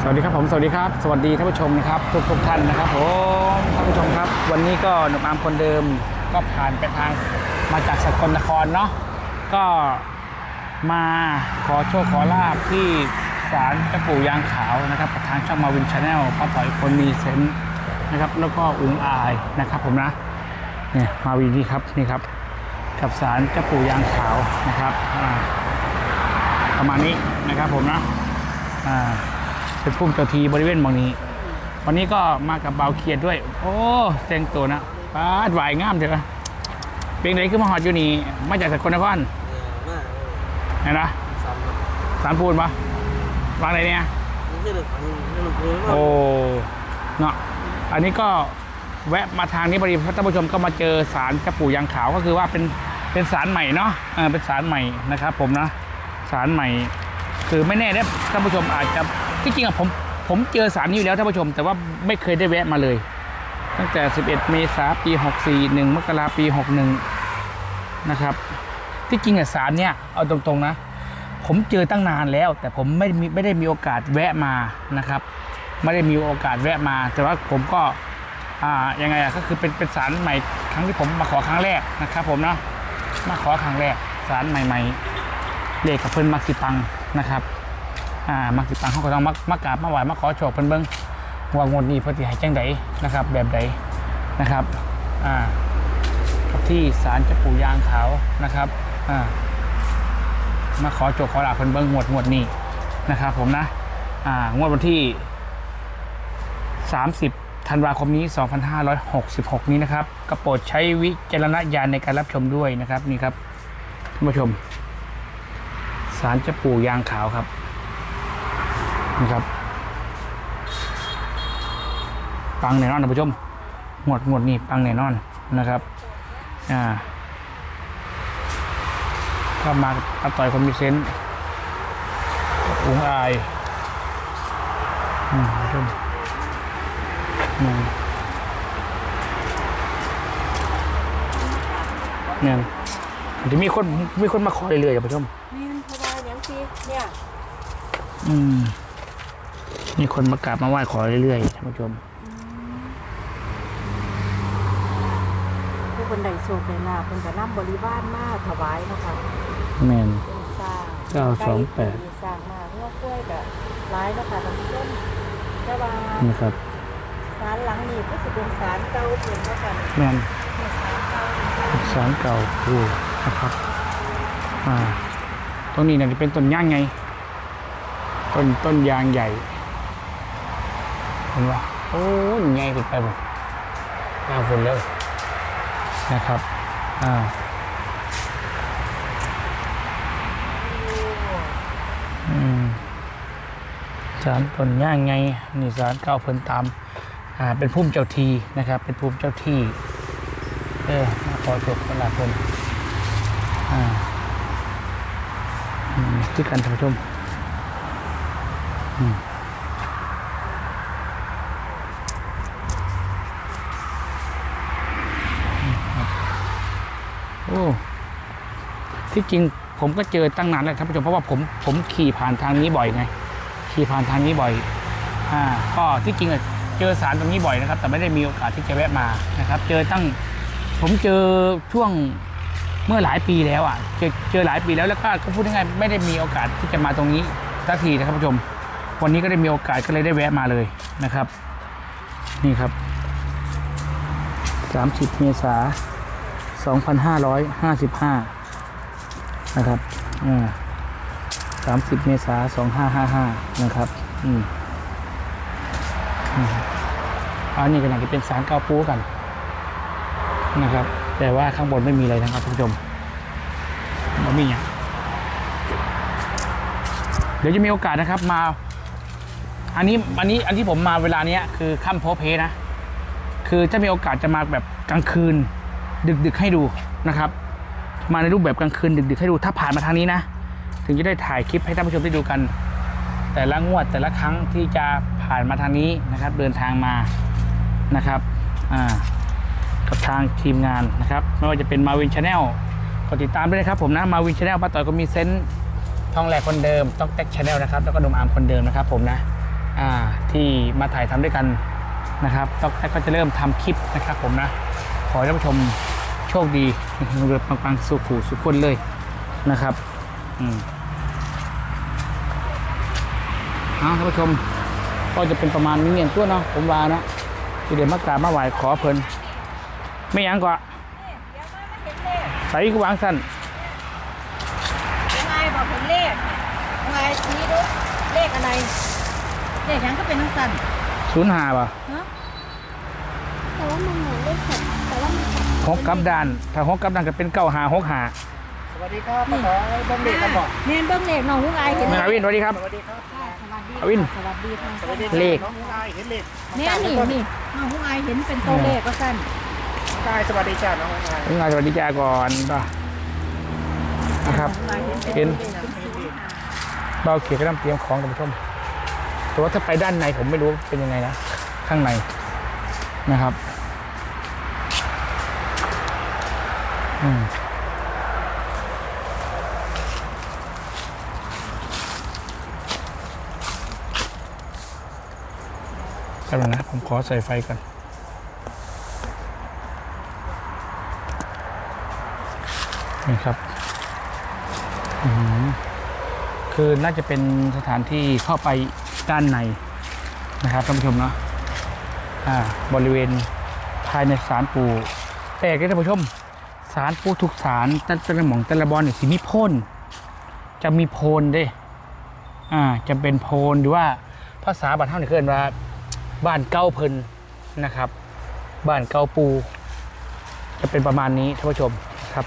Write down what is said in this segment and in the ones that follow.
สวัสดีครับผมสวัสดีครับสวัสดีท่านผู้ชมนะครับทุกทุกท่านนะครับผมท่านผู้ชมครับ วันนี้ก็หนุ่มอามคนเดิมก็ผ่านไปทางมาจากสกลนครเนาะก็มาขอโชคขอลาบที่ศาลเจ้าปู่ยางขาวนะครับประธานช่องมาวินชาแนลป้าต่อยคนมีเซนนะครับแล้วก็อุ้งอายนะครับผมนะเนี่ยมาวินนี่ครับนี่ครับกับศาลเจ้าปู่ยางขาวนะครับประมาณนี้นะครับผมนะอ่า เป็นพุ่มเจ้าทีบริเวณหมองนี้ วันนี้ก็มากับเบาเขียดด้วย โอ้แต่งตัวนะป้าดไหวงามเถอะเป็นไรขึ้นมาหอดอยู่นี่มาจากสกลนครเออมากเห็นนะซ้ำครับสารปูนปะวางไหนเนี่ยนี่คือฟังนี่มันพูดว่าโอ้เนาะอันนี้ก็แวะมาทางนี้พอดีท่านผู้ชมก็มาเจอสารเจ้าปู่ยางขาวก็คือว่าเป็นเป็นสารใหม่เนาะเออเป็นสารใหม่นะครับ ผมนะสารใหม่ คือไม่แน่ได้ท่านผู้ชมอาจจะ ที่จริงอะผมผมเจอสารนี้อยู่แล้วท่านผู้ชม แต่ว่าไม่เคยได้แวะมาเลย ตั้งแต่ 11 เมษายนปี 64 1มกราปี 61 นะครับ ที่จริงอะสารเนี้ยเอาตรงๆนะ ผมเจอตั้งนานแล้ว แต่ผมไม่ไม่ได้มีโอกาสแวะมานะครับไม่ได้มีโอกาสแวะมา แต่ว่าผมก็อ่ายังไงอะก็คือเป็นเป็นสารใหม่ครั้งที่ผมมาขอครั้งแรกนะครับ ผมเนาะมาขอครั้งแรกสารใหม่ ๆเลขกับเพิ่นมักสิปังนะครับ อ่ามักสิปังเขาก็ต้องมักมักกราบมาไหว้มาขอโชคเพิ่นเบิ่งว่างวดนี้เพิ่นสิให้จังไดนะครับ แบบใดนะครับอ่ากับที่ศาลเจ้าปู่ยางขาวนะครับอ่ามาขอโจกขอลาบเพิ่นเบิ้งงวดงวดนี้นะครับผมนะอ่างวดวันที่ 30ธันวาคมนี้ 2566 นี้นะครับก็โปรดใช้วิจารณญาณในการรับชมด้วยนะครับนี่ครับท่านผู้ชมสารเจ้าปู่ยางขาวครับ นี่ครับปังแน่นอนท่านผู้ชมงวดงวดนี้ปังแน่นอนนะครับอ่าก็มาอาต่อยคนมีเซนต์อุงอายอืมชมอืมเนี่ยจะมีคนมีคนมาขอเรื่อยๆอย่าไปชมแม่นเพราะว่าอย่างที่เนี่ยอืม มีคนมากราบมาไหว้ขอเรื่อยๆท่านผู้ชม ผู้คนใดโชคได้ลาภเพิ่นก็นำบริวารมาถวายเนาะค่ะแมน เป็นสร้างเก้าสองแปดไก่สร้างมาเพื่อกล้วยก็หลายเนาะค่ะท่านผู้ชมแต่ว่านะครับศาลหลังนี้ก็สิเป็นศาลเก่าเพิ่นเนาะค่ะแมนเป็นศาลเก่าสารเก่าดูนะครับอ่าตรงนี้เนี่ยจะเป็นต้นย่างไง ต้นต้นยางใหญ่ เห็นปะโอ้ยใหญ่ขึ้นไปหมดหน้าฝนเลยนะครับอ่าอืมสารต้นย่างไงนี่สารเก่าเพิ่นตามอ่าเป็นพุ่มเจ้าทีนะครับ เป็นพุ่มเจ้าที่เออมาขอจบตลาดคนอ่าอืมที่กันท่านผู้ชมอืมโอ้ ที่จริงผมก็เจอตั้งนานแล้วท่านผู้ชมเพราะว่าผมผมขี่ผ่านทางนี้บ่อยไง ขี่ผ่านทางนี้บ่อยอ่าก็ที่จริงเจอสารตรงนี้บ่อยนะครับ แต่ไม่ได้มีโอกาสที่จะแวะมานะครับ เจอตั้งผมเจอช่วงเมื่อหลายปีแล้วอะเจอเจอหลายปีแล้วแล้วก็ก็พูดง่ายๆไม่ได้มีโอกาสที่จะมาตรงนี้สักทีนะครับผู้ชม วันนี้ก็ได้มีโอกาสก็เลยได้แวะมาเลยนะครับ นี่ครับ 30 เมษายน2555 นะครับอ่า30เมษายน2555นะครับ อืมอันนี้ก็น่าจะเป็นสารเกาปูกันนะครับ แต่ว่าข้างบนไม่มีอะไรนะครับท่านผู้ชมไม่มีอย่างเดี๋ยวจะมีโอกาสนะครับมา อันนี้อันนี้อันที่ผมมาเวลาเนี้ยคือค่ำโพเพนะ คือจะมีโอกาสจะมาแบบกลางคืน ดึกๆให้ดูนะครับ มาในรูปแบบกลางคืนดึกๆให้ดูถ้าผ่านมาทางนี้นะ ถึงจะได้ถ่ายคลิปให้ท่านผู้ชมได้ดูกัน แต่ละงวดแต่ละครั้งที่จะผ่านมาทางนี้นะครับ เดินทางมานะครับกับทางทีมงานนะครับ ไม่ว่าจะเป็นมาวินชาแนลกดติดตามด้วยนะครับผมนะมาวินชาแนลป้าต่อยก็มีเซนต์ทองแหลกคนเดิมต้องแท็กชาแนลนะครับแล้วก็หนุ่มอาร์มคนเดิมนะครับ ผมนะที่มาถ่ายทำด้วยกันนะครับต๊อกแท็กก็จะเริ่มทำคลิปนะครับ ผมนะขอให้ท่านผู้ชม โชคดีเรือปังๆสุขูสุขคนเลยนะครับอืมเอาท่านผู้ชมก็จะเป็นประมาณนี้เงียตัวเนาะผมว่านะที่เดี๋ยวมากราบมาไหว้ขอเพิ่นไม่หยังกว่าใส่กูวางสั้นยังไงบอกผมเลขยังไงชี้ดูเลขอะไรเลขยังก็เป็นทั้งสั้นศูนย์หาป่ะเนาะแต่ว่ามันเหมือนเลขหกแต่ว่ามัน หกกับดาน ถ้าหกกับดานก็เป็นเก้าหาหกหาสวัสดีครับป้าต่อยบ้านเด็กกันบอกเนียนเบิ้งเลขน้องหุ้งอายเห็นไหมแม่อาวินสวัสดีครับ สวัสดีครับค่ะสวัสดีอวินสวัสดีทางสวัสดีเลข น้องนายเห็นเลขเนี่ยนี่นี่น้องหุ้งอายเห็นเป็นตัวเลขก็สั้นนายสวัสดีจ้าน้องนายงานสวัสดีจ้าก่อนป่ะนะครับน้องหุ้งอายเห็นเป็นเห็นตัวเลขเป็นศูนย์ห้าเราเขียนกระดำเตรียมของท่านผู้ชมแต่ว่าถ้าไปด้านในผมไม่รู้เป็นยังไงนะ ข้างในนะครับ อืม แป๊บนึงนะ ผมขอใส่ไฟก่อนนี่ครับ คือน่าจะเป็นสถานที่เข้าไปด้านในนะครับท่านผู้ชมเนาะ อ่า บริเวณภายในศาลปู่แปลกเลยท่านผู้ชม ศาลปู่ทุกศาลแต่แต่ละหม่องแต่ละบอลเนี่ยสิมีโพนจะมีโพนเด้อ่าจะเป็นโพนหรือว่าภาษาบ้านเท่าเนี่ยเกินว่าบ้านเก้าเพินนะครับ บ้านเก้าปู จะเป็นประมาณนี้ท่านผู้ชมครับ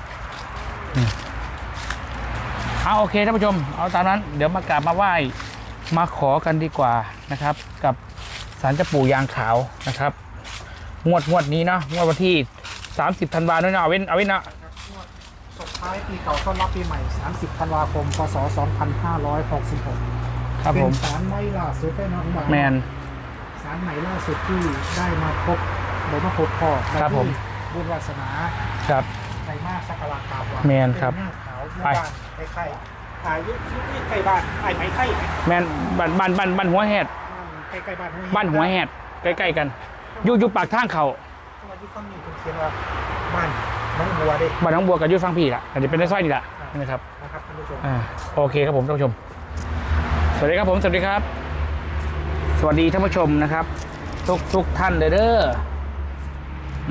เอาโอเคท่านผู้ชม เอาตามนั้น เดี๋ยวมากราบมาไหว้มาขอกันดีกว่านะครับ กับสารเจ้าปู่ยางขาวนะครับ งวดงวดนี้เนาะงวดวันที่ 30ธันวาคมเนาะเอาเว้นเอาเว้นเนาะส่งท้ายปีเก่าต้อนรับปีใหม่ 30 ธันวาคม พศ 2566ครับเป็ผนมสารไม่ล่าสุดได้น้องบางแมนสารใหม่ล่าสุดที่ได้มาพบหรือมาพบพ่อครับผมบุญวาสนาครับไทยมาสักการะกราบไหว้แมนครับเป็หน้าขาวหมู่ไปบ้านไข่ๆอายุที่ใกล้บ้านไอ้ไหมไข่แมนบ้านบ้านบ้านบ้านหัวแหดใกล้ๆบ้านบ้านหัวแหดใกล้ๆกันอยู่อยู่ปากทางเขา สวัสดีครับนี่คุณเขียนว่าบ้านน้องบัวเด็กบ้านน้องบัวกับอยู่ฟังพี่ละอันนี้เป็นในซอยนี่แหละนะครับนะครับท่านผู้ชมอ่าโอเคครับผมท่านผู้ชม สวัสดีครับผมสวัสดีครับ สวัสดีท่านผู้ชมนะครับ ทุกทุกท่านเด้อ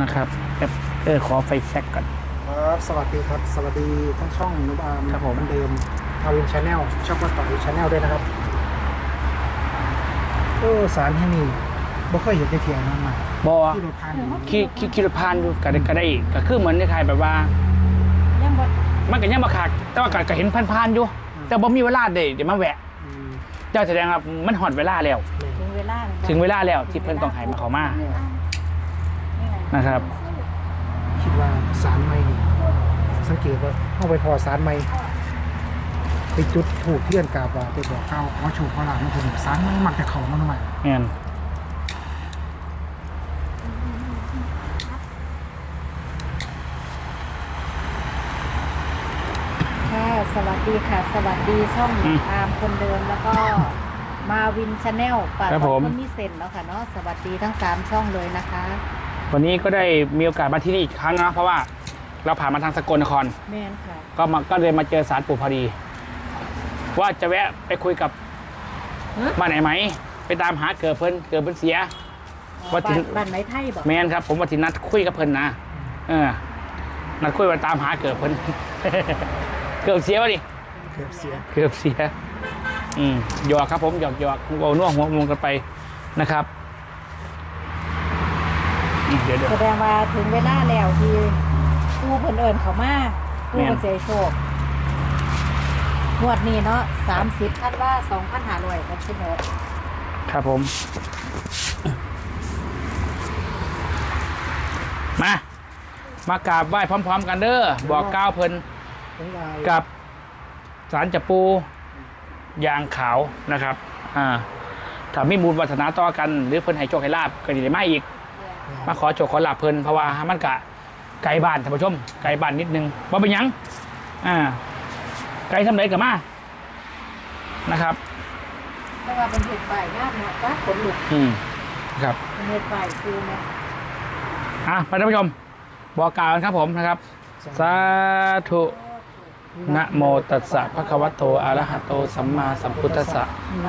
นะครับแป๊บเออขอไฟแช็กก่อนครับสวัสดีครับ สวัสดีทั้งช่องนุบามครับผมเหอนเดิมอาวินชาแนลช่องว่าต่อยชาแนลด้วยนะครับโอ้สารที่นี่บ่เคยเห็นในเทียงนั่นมา บอที่เราทานอยู่ขี่ขี่ขี่รถผ่านอยู่ก็ได้ก็ได้ก็คือเหมือนคล้ายๆแบบว่า ยังบดมันก็ยังมาขาดแต่ว่าก็ก็เห็นผ่านๆอยู่ แต่บ่มีเวลาเด้เดี๋ยวมาแวะอืมเจ้าแสดงว่ามันหอดเวลาแล้ว ถึงเวลาแล้วถึงเวลาแล้วที่เพิ่นต้องให้มาเขามานี่ไงนะครับ คิดว่าสารใหม่นี่สังเกตว่าเข้าไปพอสารใหม่ไปจุดถูกเทียนกราบว่าไปบอกเก้าขอโชคขอลาภนะผมสารใหม่มักจะเข้ามาหน่อยแม่น ค่ะส วัสดีค่ะ สวัสดีช่องตามคนเดิมแล้วก็มาวินชาแนลป่าตองคนมีเซนแล้วค่ะเนาะสวัสดีทั้งสามช่องเลยนะคะวันนี้ก็ได้มีโอกาสมาที่นี่อีกครั้งนะเพราะว่าเราผ่านมาทางสกลนคร แมนค่ะ ก็มาก็เลยมาเจอสารปู่พอดี ว่าจะแวะไปคุยกับฮะ บ้านไหนไหม ไปตามหาเกิดเพิ่นเกิดเพิ่นเสีย ว่าถึบ้างนบ้านไหมไทยบอกแมนครับ ผมว่าที่นัดคุยกับเพิ่นนะเออนัดคุยว่าตามหาเกิดเพิ่น เกือบเสียวะดิ เกือบเสีย เกือบเสีย อืมหยอกครับผมหยอกหยอกเอาน่วหัวมุงกันไปนะครับอืมเดี๋ยวเดี๋ยว แสดงว่าถึงเวลาแล้วที่ปูเพิ่นเอิญเขามาปูแม่น เพิ่นเสียโชคงวดนี้เนาะสามสิบคาดว่าสองพันห้าร้อยกับสิบหกครับผม มา มากราบไหว้พร้อม ๆ กันเด้อบอกก้าวเพิ่นของเรา กับสารจับปูยางขาวนะครับ อ่าถ้ามีมูลวัฒนาต่อกัน หรือเพิ่นให้โชคให้ลาบก็ดีมาอีก มาขอโชคขอลาบเพิ่นเพราะว่ามันกะไกลบ้านท่านผู้ชม ไกลบ้านนิดนึงว่าเป็นหยังอ่า ไกลทำไรกับมานะครับแต่ว่าเป็นเห็ดใบงามเนาะป้าขนลุกอืมครับเป็นเห็ดใบคือเนี่ยอะไปท่านผู้ชมบอกกล่าวกันครับผมนะครับ สาธุ นะโมตัสสะภะคะวะโตอะระหะโตสัมมาสัมพุทธัสสะ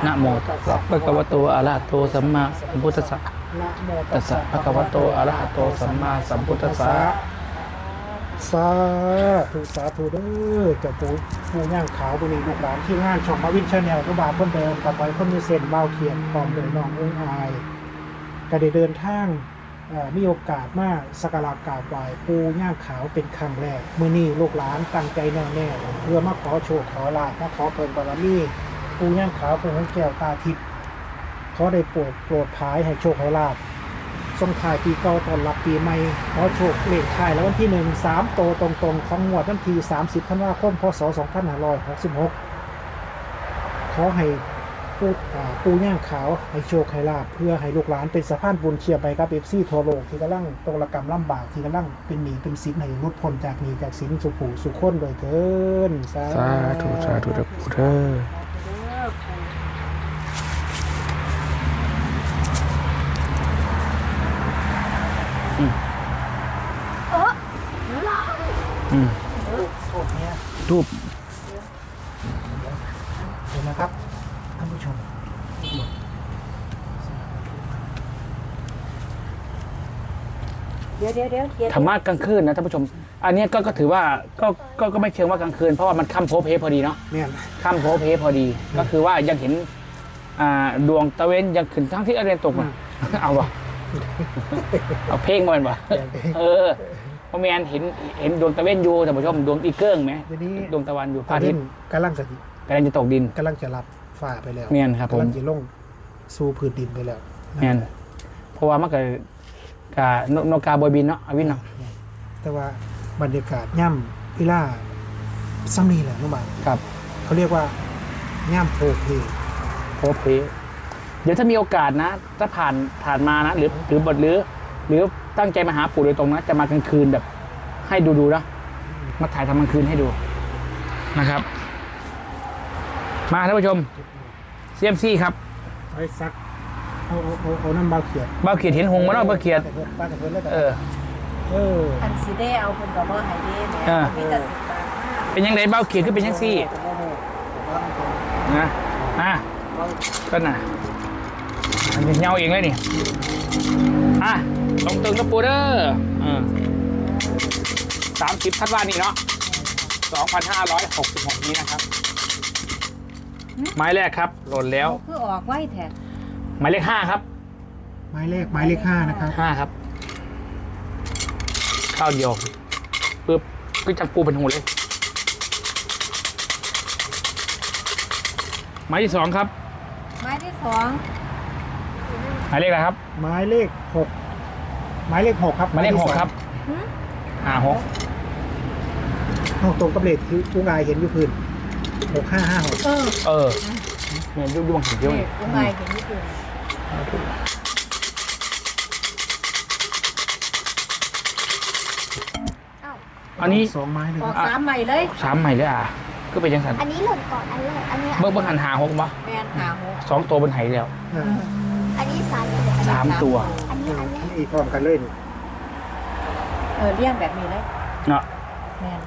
นะโมตัสสะภะคะวะโตอะระหะโตสัมมาสัมพุทธัสสะนะโมตัสสะภะคะวะโตอะระหะโตสัมมาสัมพุทธัสสะสาธุสาธุเด้อเจ้าปู่ปูย่างขาวบุรีลูกหลานที่งานช่องมาวินชาแนลก็บาเพิ่นเดิมกับไปเพิ่นมีเส้นเบาเขียนพร้อมเลยน้องอุ้งอายก็ได้เดินทาง มีโอกาสมาสักการะกราบไหว้ปูย่างขาวเป็นครั้งแรกเมื้อนี้ลูกหลานตั้งใจแน่วแน่เพื่อมาขอโชคขอลาภมาขอเพิ่นบารมีปูย่างขาวเป็นของแก้วตาทิพย์ขอได้โปรดโปรดพายให้โชคให้ลาภส่งท้ายปีเก่าตอนรับปีใหม่ขอโชคเลขท้ายแล้ววันที่หนึ่งสามโตตรงๆของงวดวันที่30ธันวาคมพศ2566ขอให้ปูอ่า ปูย่างขาวให้โชคให้ลาภเพื่อให้ลูกหลานเป็นสะพานบุญเชียร์ไปกับเอฟซีทั่วโลกที่กำลังตกระกรรมลำบากที่กำลังเป็นหนี้เป็นสินให้รุดพ้นจากหนี้จากสินสุขูสุขคนโดยเถินสาสาธุสาธุเด้อปู่เด้ออืมโทษเนี่ยทูบ เห็นนะครับท่านผู้ชม เดี๋ยวเดี๋ยวเดี๋ยวเขียนธรรมะกลางคืนนะท่านผู้ชม อันเนี้ยก็ก็ถือว่าก็ก็ก็ไม่เชิงว่ากลางคืนเพราะว่ามันค่ำโพเพพอดีเนาะเนี่ยค่ำโพเพพอดี ก็คือว่ายังเห็นอ่าดวงตะเวนยังขึ้นทั้งที่อาเรนตกมาเอาวะเอาเพลงมาเป็นวะเออเพราะแมนเห็นเห็นดวงตะเวนอยู่ท่านผู้ชมดวงอีเกิ้งไหมเดี๋ยวนี้ดวงตะวันอยู่พตาระอาทิเล่ตนย์กำลังจะกำลังจะตกดินกำลังจะรับฝ่าไปแล้วแมนครับผมกำลังจะลงสู่พื้นดินไปแล้วะแมนเพราะว่ามันก็ กะนนกกาบอยบินเนาะอวินเนาะแต่ว่าบรรยากาศย่ำพิล่าซัมนีแหละน้องบานครับเขาเรียกว่าย่ำโพเพโพเพเดี๋ยวถ้ามีโอกาสนะ ถ้าผ่านผ่านมานะ หรือหรือบทหรือ หรือตั้งใจมาหาปู่โดยตรงนะ จะมากลางคืนแบบ ให้ดูดูๆนะมาถ่ายทำกลางคืนให้ดูนะครับ มาท่านผู้ชมเซียมซี่ครับไว้ซัก เอาเอาเอาเอาน้ำเบาเขียดเบ้าเขียดเห็นหงส์มาเนาะเบ้าเขียดแต่เพิ่นป้าแต่เพิ่นแล้วกันเออ เอออันสีได้เอาคนกับว่าไฮเดย์เนี่ยเออมีแต่สิบบาทเป็นยังไงเบ้าเขียดคือเป็นยังซี่นะอะก็น่ะอันนี้เงาเองเลยนี่อะตรงตึงกระปูเด้อสามสิบธันวานี่เนาะสองพันห้าร้อยหกสิบหกนี้นะครับ ไม้แรกครับ หล่นแล้ว คือออกไว้แท้ห มายเลขห้าครับไม้เลขไม้เลขห้านะครับห้าครับข้าวเดียวปึ๊บก็จับปูเป็นหูเลย หมายที่สองครับ ไม้ที่สองหมายเลขอะไรครับไม้เลขหกไม้เลขหกครับหมายเลขหกครับหึห้าหกเอาตรงกับเลขที่ผู้งายเห็นอยู่พื้นหกห้าห้าหกเออเออเนี่ยดูดวงเห็นเยอะนี่เลยกูไงเห็นนี่คือ อันนี้สองไม้เลยอคอรักบสามใหม่เลยสามใหม่เลยอะก็เป็นยังสันอันนี้หล่นก่อนอันแรกอันนี้เบิ้งเบิ้งหันหาหกปะแมนหาหกสองตัวบนไหแล้วเอออันนี้สามสามตัว อันนี้อันนี้นี่พร้อมกันเลยนี่เออเลี้ยงแบบนี้เลยเนาะแมน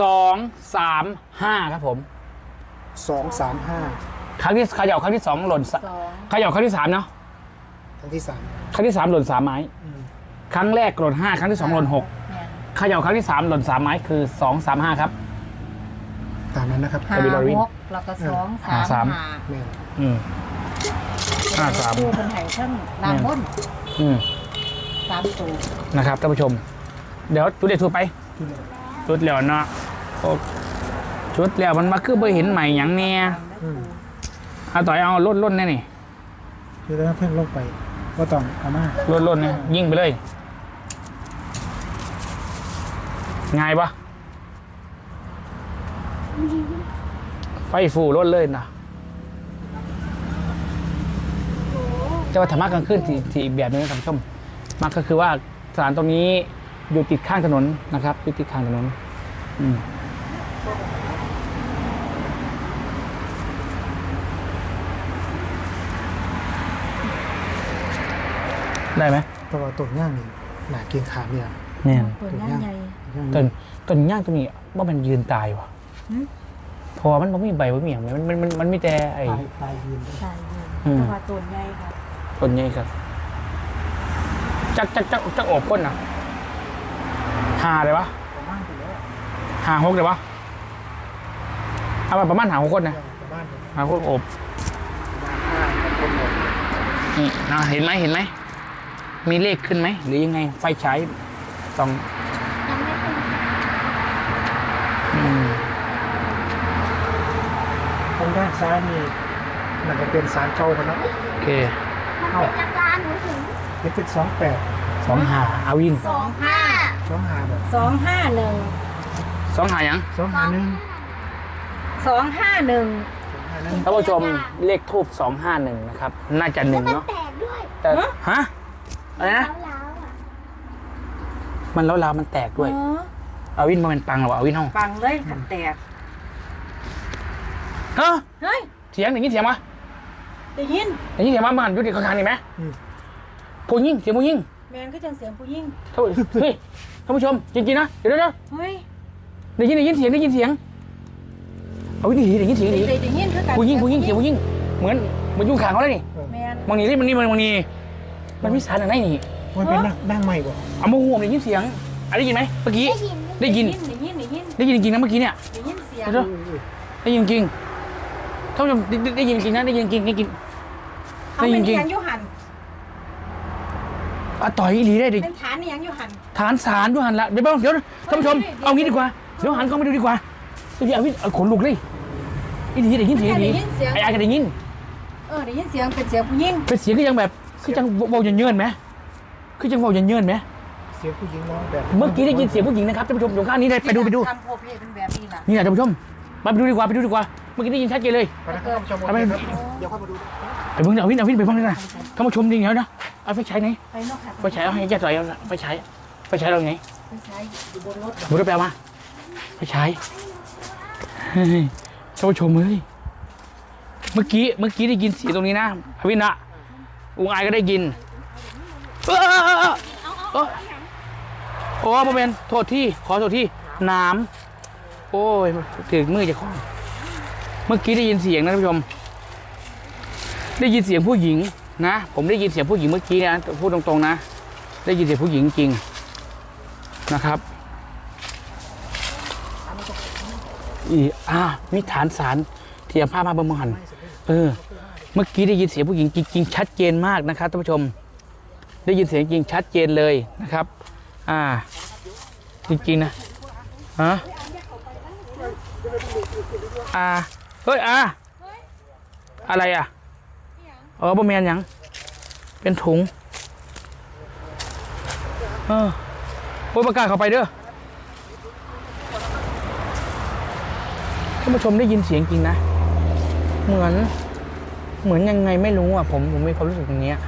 สองสามห้าครับผมสองสามห้า ครั้งที่เขย่าครั้งที่สองหล่นสะสองเขย่าครั้งที่สามเนาะทั้งที่สามครั้งที่สามหล่นสามไม้ อืมครั้งแรกหล่นห้าครั้งที่สองหล่นหกแมนเขย่าครั้งที่สามหล่นสามไม้คือสองสามห้าครับ ตามนั้นนะครับหาจะมีลอรี่หกแล้วก็สองหาสาสามมหาแม่นอืม ห้าสาม คู่เป็นไห่เช่นลางบนอืมสามตัวนะครับท่านผู้ชม เดี๋ยวจุดเด็ดถูกไป ที่เหลือชุดแล้วเนาะโอ้ชุดแล้วมันมาคือไปเห็นใหม่หยังเนี่ยอืม เอาต่อยเอาลดล่นแน่นี่คือแล้วเพิ่งลงไปว่าต้องเอามาลดล่นเนี่ยยิงไปเลยง่ายปะไฟฟูลดเลยนะจะว่าธรรมะกลางคืนที่ที่อีกแบบหนึงนะท่านผู้ชมมันก็คือว่าสถานตรงนี้อยู่ติดข้างถนนนะครับอยู่ติดข้างถนน อืม ได้ไหมแต่ว่าต้นย่างนี่หนาเกียงขามเนี่ยเนี่ยตัวย่างใหญ่ย่างต้นต้นย่างตรงนี้ว่ามันยืนตายวะหืมเพราะว่ามันไม่มีใบไม่มีอย่างมันมันมันมันมีแต่ไอ้ตายตายยืนได้ใช่อยู่อืมแต่ว่าตัวใหญ่ค่ะต้นใหญ่ครับจักจักจักจักโอบก้นอะหาเลยวะประมาณไปแล้วหาหกเลยวะเอามาประมาณหาหกคนนะประมาณนี้หาหกโอบประมาณห้าคนหมดนี่นะเห็นไหมเห็นไหม มีเลขขึ้นไหม หรือยังไงไฟฉายส่องยังไม่เป็นอืมทางด้านซ้ายนี่มันจะเป็นสารเก่าคนนะโอเคมันเป็นจักรานหนูถึงนี่เป็นสองแปดสองหาเอาวิ่งสองห้าสองหาแบบสองห้าหนึ่งสองหายังสองหาหนึ่งสองห้าหนึ่งสองหาหนึ่งท่านผู้ชมเลขทูบสองห้าหนึ่งนะครับ น่าจะหแล้นึ่วงมันเนาะแตกด้วยแต่ฮะ อะไรนะ ล้าวๆอะมันแล้วลาวมันแตกด้วยอ๋อเอาวินมาเป็นปังเหรอเอาวินห้องฟังเลยขันแตกเฮ้ยเฮ้ยเสียงอย่างนี้เสียงวะได้ยินอย่างนี้เสียงวะมันอยู่ที่ข้างๆนี่ไหมอืม ผู้ยิ่งเสียงผู้ยิ่งแมนก็จังเสียงผู้หญิงท่านผู้เฮ้ยท่านผู้ชมจริงๆนะเดี๋ยวเดี๋ยวเดี๋ยวเฮ้ยได้ยินได้ยินเสียงได้ยินเสียงเอาวินดีได้ยินเสียงได้ดีได้ได้ยินคือกันผู้ยิ่งผู้ยิ่งเสียงผู้ยิ่งเหมือนเหมือนยุ่งขางเขาเลยนี่แมนบางนี่มันนี่มันบางนี่ มันมีสารอะไรนี่มันเป็นนั่งนั่งใหม่บ่เอามาห่วงได้ยินเสียงอะได้ยินไหมเมื่อกี้ ได้ยิน ได้ยิน ได้ยินได้ยินได้ยินจริงๆนะเมื่อกี้เนี่ย ได้ยินเสียงเดี๋ยวได้ยินจริงท่านผู้ชมได้ได้ได้ยินจริงนะได้ยินจริงได้ยิน เขาได้ยิเป็นนจริงอิหยังอยุหันอะต่อยอีหลีได้ดิเป็นฐานอิหยังอยุหัน ฐานสารด้วยหันละเดี๋ยวเดี๋ยวท่านผู้ชมเอางี้ดีกว่าเดี๋ยวหันกล้องไปดูดีกว่าเดี๋ยวเอาวิเอาขนลุกเลยอีหลีได้ยินเสียงอีหลีได้ยินเสียง ไอ้ไอ้ก็ได้ยินเออได้ยินเสียงเป็นเสียงผู้หญิงเป็นเสียงก็ยังแบบ คือจังเบาเยินๆไหมคือจังเบาเยินๆไหมเสียงผู้หญิงร้องแบบเมื่อกี้ได้ยินเสียงผู้หญิงนะครับท่านผู้ชมอยู่ข้างนี้เลยไปดูไปดูทำโพเพเป็นแบบนี้ล่ะนี่แหละท่านผู้ชมมาไปดูดีกว่าไปดูดีกว่าเมื่อกี้ได้ยินชัดเจนเลยไปนะครับท่านผู้ชมโอทำไมเคครับเดี๋ยวค่อยมาดูไปเบิ่งเอาวินเอาวินไปเบิ่งเลยนะท่านผู้ชมจริงเหรอนะเอาไฟฉายไหนไปเนาะค่ะไฟฉายเอาให้แกต่อยเอาไฟฉายไฟฉายเราไงไปใช้อยู่บนรถบุรุษแปลมาไฟฉายเฮ้ยท่านผู้ชมเฮ้ยเมื่อกี้เมื่อกี้ได้ยินเสียงตรงนี้นะอวินนะ อุงอายก็ได้ยินเออเออโอ้พ่อเป็นโทษที่ขอโทษที่น้ำโอ้ยถึงมือจะคล้องเมื่อกี้ได้ยินเสียงนะท่านผู้ชม ได้ยินเสียงผู้หญิงนะ ผมได้ยินเสียงผู้หญิงเมื่อกี้นะพูดตรงๆนะ ได้ยินเสียงผู้หญิงจริงนะครับอีอ่ามีฐานสารเทียมผ้ามาบางหันเออ เมื่อกี้ได้ยินเสียงผู้หญิงจริงๆชัดเจนมากนะครับท่านผู้ชม ได้ยินเสียงจริงชัดเจนเลยนะครับ อ่า จริงๆนะฮะอ่าเฮ้ยอ่าอะไรอะเออบะเมียนยัง เป็นถุงเออโอ้ยประกาศเข้าไปเด้อท่านผู้ชมได้ยินเสียงจริงนะ เหมือน เหมือนยังไงไม่รู้อะผมผมมีความรู้สึกอย่างเนี้ย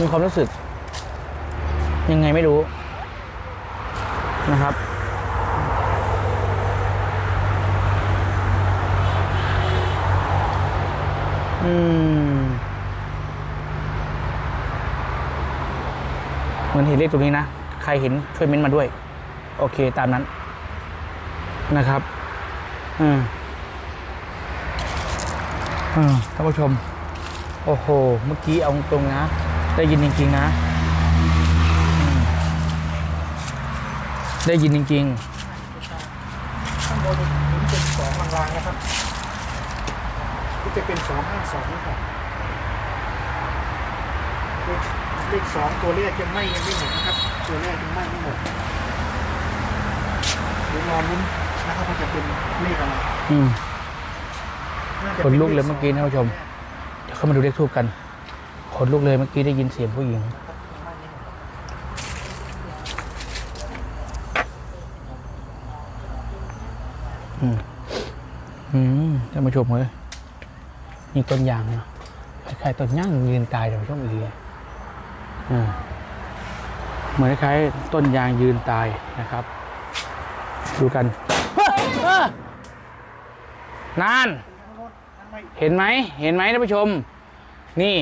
มีความรู้สึก ยังไงไม่รู้นะครับ อืม เหมือนเห็นเลขตรงนี้นะ ใครเห็นช่วยเม้นต์มาด้วย โอเค ตามนั้นนะครับ อืม ท่านผู้ชม โอ้โห เมื่อกี้เอาตรงๆนะ ได้ยินจริงๆนะอืมได้ยินจริงข้างบนเห็นเป็นสองลางๆนะครับที่จะเป็นสองห้าสองนะครับเลขเลขสองตัวเลขยังไม่ยังไม่หมดนะครับ ตัวเลขยังไม่ไม่หมดเดี๋ยวรอลุ้นนะครับว่าจะเป็นเลขอะไรๆอืมาจะขนลุกเลยเมื่อกี้นะท่านผู้ชม เดี๋ยวเข้ามาดูเลขทูบกันขนลุกเลยเมื่อกี้ได้ยินเสียงผู้หญิง อืมอืมท่านผู้ชมเลยมีต้นยางเนาะคล้ายๆต้นย่างยืนตายเดี๋ยวช่วงอีกอ่าเหมือนคล้ายต้นยางยืนตายนะครับ ดูกันนาน เห็นไหมเห็นไหมท่านผู้ชม นี่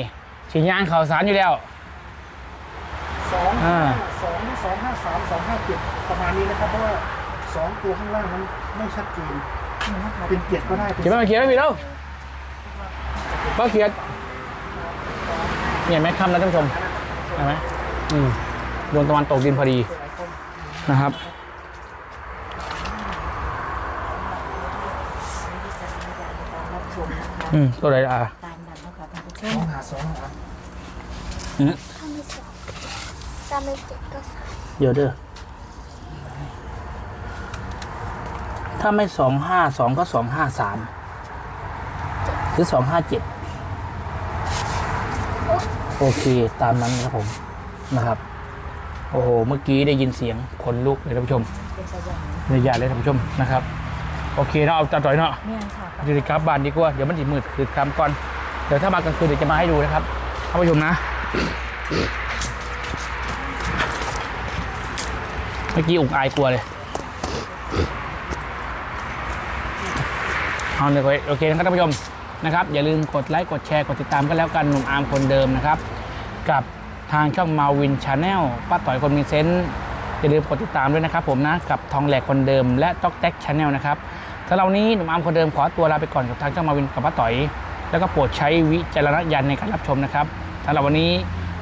ฉีดยางข่าวสารอยู่แล้วสองอ่าสองสองห้าสามสองห้าเจ็ดประมาณนี้นะครับเพราะว่าสองตัวข้างล่างนั้นไม่ชัดเจนเป็นเจ็ดก็ได้เป็นเขียนมาเขียนไม่มีแล้วก็เขียนเนี่ยแม่คำนะท่านผู้ชมเห็นไหมอืมดวงตะวันตกดินพอดีนะครับ อืมตัวไหนอะตามนั้นนะคะท่านผู้ชสอมงหาสองหาอืมถ้าไม่สองถ้าไม่เจ็ดก็สามเดี๋ยวเด้อถ้าไม่สองห้าสองก็สองห้าสามหรือสองห้าเจ็ดโอเคตามนั้นนะครับผมนะครับ โอ้โห เมื่อกี้ได้ยินเสียงขนลุกเลยท่านผู้ชมเป็นตัวอย่างเนียาเลยท่านผู้ชมนะครับ โอเคเนาะเอาจัดต่อยเนาะเนี่ยค่ะอยู่ในกราฟบานดีกว่าเดี๋ยวมันจะมืดคือคำก่อน เดี๋ยวถ้ามากลางคืนเดี๋ยวจะมาให้ดูนะครับท่านผู้ชมนะ เมื่อกี้อุกอายกลัวเลยเอาเลยโอเคนะครับท่านผู้ชมนะครับ อย่าลืมกดไลค์กดแชร์กดติดตามกันแล้วกันหนุ่มอาร์มคนเดิมนะครับ กับทางช่องมาวินชาแนลป้าต่อยคนมีเซนต์อย่าลืมกดติดตามด้วยนะครับผมนะ กับทองแหลกคนเดิมและต๊อกแท็กชาแนลนะครับ สำหรับวันนี้หนุ่มอาร์มคนเดิมขอตัวลาไปก่อนกับทางช่องมาวินกับป้าต่อย แล้วก็โปรดใช้วิจารณญาณในการรับชมนะครับสำหรับวันนี้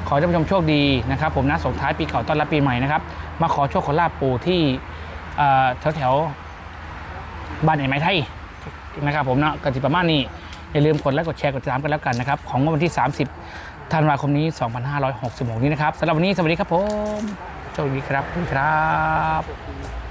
ขอให้ท่านผู้ชมโชคดีนะครับ ผมนะส่งท้ายปีเก่าต้อนรับปีใหม่นะครับ มาขอโชคขอลาบปู่ที่แถวแถวๆบ้านไหนไม้ไทยนะครับผมเนาะกติประมาณนี้อย่าลืมกดไลค์กดแชร์กดติดตามกันแล้วกันนะครับ ของวันที่ 30ธันวาคมนี้ 2566 นี้นะครับสำหรับวันนี้สวัสดีครับผมโชคดีครับขอบคุณครับ